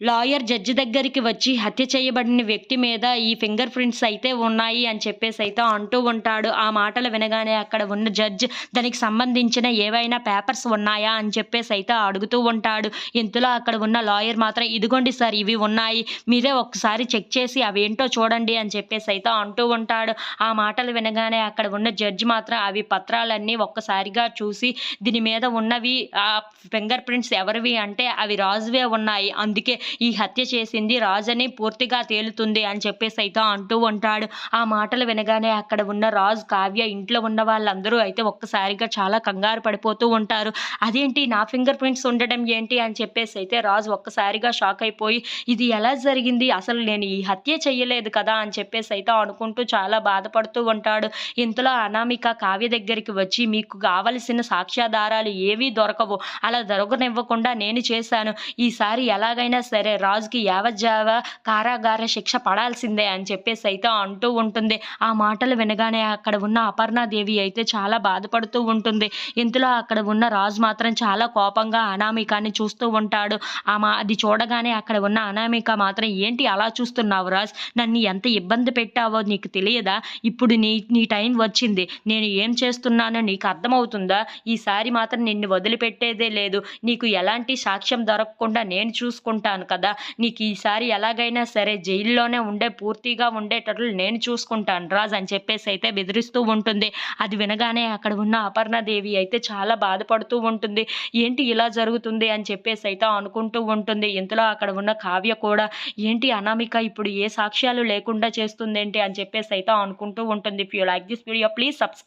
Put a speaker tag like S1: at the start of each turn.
S1: Lawyer judge దగ్గరికి వచ్చి హత్య చేయబడిన వ్యక్తి మీద ఈ ఫింగర్ ప్రింట్స్ అయితే ఉన్నాయి అని చెప్పేసి అయితే అంటూ ఉంటాడు. ఆ మాటలు వినగానే అక్కడ ఉన్న జడ్జ్ దానికి సంబంధించిన ఏవైనా పేపర్స్ ఉన్నాయా? అని చెప్పేసి అయితే అడుగుతూ ఉంటాడు. ఇంతలో అక్కడ ఉన్న లాయర్ మాత్రం ఇదిగోండి సార్ ఇవి ఉన్నాయి. మీరే ఒక్కసారి చెక్ చేసి అవి ఏంటో చూడండి అని చెప్పేసి అయితే అంటూ ఉంటాడు. ఆ మాటలు వినగానే అక్కడ ఉన్న జడ్జ్ మాత్రం అవి పత్రాలన్నీ ఒక్కసారిగా చూసి దీని మీద ఉన్నవి ఆ ఫింగర్ ప్రింట్స్ ఎవరివి అంటే అవి రాజువే ఉన్నాయి. అందుకే ఈ హత్య చేసింది రాజని పూర్తిగా తేలుతుంది అని చెప్పేసి అయితే అంటూ ఉంటాడు. ఆ మాటలు వినగానే అక్కడ ఉన్న రాజు కావ్య ఇంట్లో ఉన్న వాళ్ళందరూ అయితే ఒక్కసారిగా చాలా కంగారు పడిపోతూ ఉంటారు. అదేంటి నా ఫింగర్ ప్రింట్స్ ఉండడం ఏంటి అని చెప్పేసి అయితే రాజు ఒక్కసారిగా షాక్ అయిపోయి ఇది ఎలా జరిగింది? అసలు నేను ఈ హత్య చేయలేదు కదా అని చెప్పేసి అయితే అనుకుంటూ చాలా బాధపడుతూ ఉంటాడు. ఇంతలో అనామిక కావ్య దగ్గరికి వచ్చి మీకు కావలసిన సాక్ష్యాధారాలు ఏవీ దొరకవు. అలా దొరకనివ్వకుండా నేను చేశాను. ఈసారి ఎలాగైనా సరే సరే రాజుకి యావజ్జావ కారాగార శిక్ష పడాల్సిందే అని చెప్పేసి అయితే అంటూ ఉంటుంది. ఆ మాటలు వినగానే అక్కడ ఉన్న అపర్ణాదేవి అయితే చాలా బాధపడుతూ ఉంటుంది. ఇంతలో అక్కడ ఉన్న రాజు మాత్రం చాలా కోపంగా అనామికాన్ని చూస్తూ ఉంటాడు. ఆమె అది చూడగానే అక్కడ ఉన్న అనామిక మాత్రం ఏంటి అలా చూస్తున్నావు రాజ్? నన్ను ఎంత ఇబ్బంది పెట్టావో నీకు తెలియదా? ఇప్పుడు నీ నీ టైం వచ్చింది. నేను ఏం చేస్తున్నానో నీకు అర్థమవుతుందా? ఈసారి మాత్రం నిన్ను వదిలిపెట్టేదే లేదు. నీకు ఎలాంటి సాక్ష్యం దొరకకుండా నేను చూసుకుంటాను. కదా. నీకు ఈసారి ఎలాగైనా సరే జైల్లోనే ఉండే పూర్తిగా ఉండేటట్లు నేను చూసుకుంటాను రాజ్ అని చెప్పేసి అయితే బెదిరిస్తూ ఉంటుంది. అది వినగానే అక్కడ ఉన్న అపర్ణదేవి అయితే చాలా బాధపడుతూ ఉంటుంది. ఏంటి ఇలా జరుగుతుంది అని చెప్పేసి అయితే అనుకుంటూ ఉంటుంది. ఇంతలో అక్కడ ఉన్న కావ్య కూడా ఏంటి అనామిక ఇప్పుడు ఏ సాక్ష్యాలు లేకుండా చేస్తుంది ఏంటి అని చెప్పేసి అయితే అనుకుంటూ ఉంటుంది. If you like this video please subscribe